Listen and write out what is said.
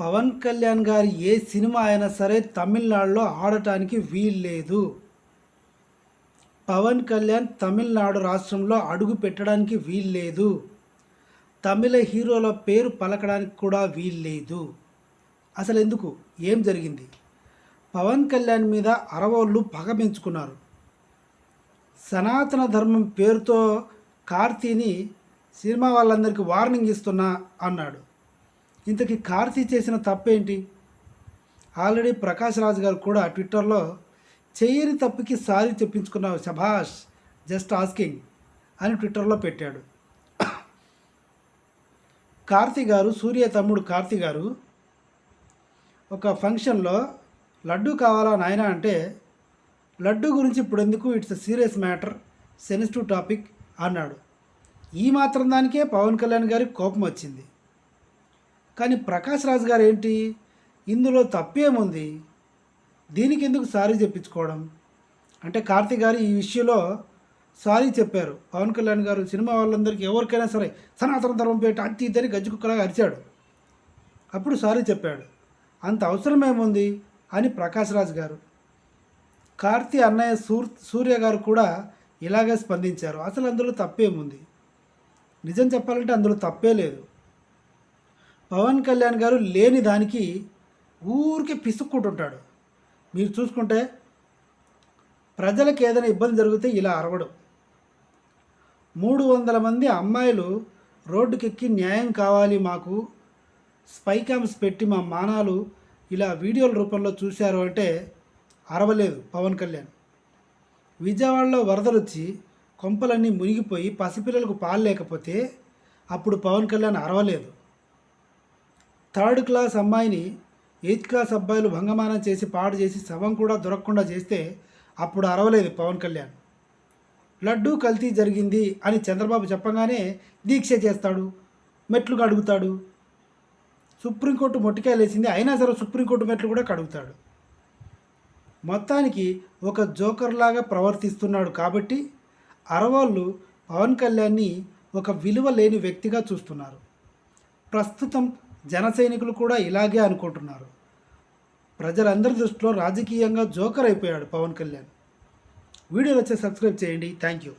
పవన్ కళ్యాణ్ గారి ఏ సినిమా అయినా సరే తమిళనాడులో ఆడటానికి వీల్లేదు పవన్ కళ్యాణ్ తమిళనాడు రాష్ట్రంలో అడుగు పెట్టడానికి వీల్లేదు తమిళ హీరోల పేరు పలకడానికి కూడా వీల్లేదు అసలు ఎందుకు? ఏం జరిగింది? పవన్ కళ్యాణ్ మీద అరవోళ్ళు పగ పెంచుకున్నారు. సనాతన ధర్మం పేరుతో కార్తీని సినిమా వాళ్ళందరికీ వార్నింగ్ ఇస్తున్నా అన్నాడు. ఇంతకీ కార్తీ చేసిన తప్పేంటి? ఆల్రెడీ ప్రకాష్ రాజ్ గారు కూడా ట్విట్టర్లో చేయని తప్పుకి సారీ చెప్పించుకున్నావు శభాష్ జస్ట్ ఆస్కింగ్ అని ట్విట్టర్లో పెట్టాడు. కార్తీ గారు సూర్య తమ్ముడు కార్తీ గారు ఒక ఫంక్షన్లో లడ్డు కావాలా నాయన అంటే లడ్డు గురించి ఇప్పుడు ఎందుకు it's serious matter sensitive topic అన్నాడు. ఈ మాత్రం దానికే పవన్ కళ్యాణ్ గారికి కోపం వచ్చింది. కానీ ప్రకాష్ రాజ్ గారు ఏంటి? ఇందులో తప్పేముంది? దీనికి ఎందుకు సారీ చెప్పించుకోవడం? అంటే కార్తీక్ గారు ఈ విషయంలో సారీ చెప్పారు. పవన్ కళ్యాణ్ గారు సినిమా వాళ్ళందరికీ ఎవరికైనా సరే సనాతన ధర్మం పేట అతి ఇద్దరి గజ్జి కుక్కలాగా అరిచాడు. అప్పుడు సారీ చెప్పాడు. అంత అవసరమేముంది? అని ప్రకాష్ రాజ్ గారు. కార్తీ అన్నయ్య సూర్ సూర్య గారు కూడా ఇలాగే స్పందించారు. అసలు అందులో తప్పేముంది? నిజం చెప్పాలంటే అందులో తప్పే లేదు. పవన్ కళ్యాణ్ గారు లేని దానికి ఊరికే పిసుక్కుంటుంటాడు. మీరు చూసుకుంటే ప్రజలకు ఏదైనా ఇబ్బంది జరిగితే ఇలా అరవడం. మూడు వందల మంది అమ్మాయిలు రోడ్డుకెక్కి న్యాయం కావాలి మాకు స్పై క్యామ్స్ పెట్టి మా మానాలు ఇలా వీడియోల రూపంలో చూశారు అంటే అరవలేదు పవన్ కళ్యాణ్. విజయవాడలో వరదలు వచ్చి కొంపలన్నీ మునిగిపోయి పసిపిల్లలకు పాలు లేకపోతే అప్పుడు పవన్ కళ్యాణ్ అరవలేదు. థర్డ్ క్లాస్ అమ్మాయిని ఎయిత్ క్లాస్ అబ్బాయిలు భంగమానం చేసి పాడు చేసి శవం కూడా దొరకకుండా చేస్తే అప్పుడు అరవలేదు పవన్ కళ్యాణ్. లడ్డూ కల్తీ జరిగింది అని చంద్రబాబు చెప్పగానే దీక్ష చేస్తాడు మెట్లు కడుగుతాడు సుప్రీంకోర్టు మొట్టికాయలేసింది అయినా సరే సుప్రీంకోర్టు మెట్లు కూడా కడుగుతాడు. మొత్తానికి ఒక జోకర్లాగా ప్రవర్తిస్తున్నాడు కాబట్టి అరవాళ్ళు పవన్ కళ్యాణ్ని ఒక విలువ లేని వ్యక్తిగా చూస్తున్నారు. ప్రస్తుతం జన సైనికులు కూడా ఇలాగే అనుకుంటున్నారు. ప్రజలందరి దృష్టిలో రాజకీయంగా జోకర్ అయిపోయాడు పవన్ కళ్యాణ్. వీడియోలు వచ్చే సబ్స్క్రైబ్ చేయండి. Thank you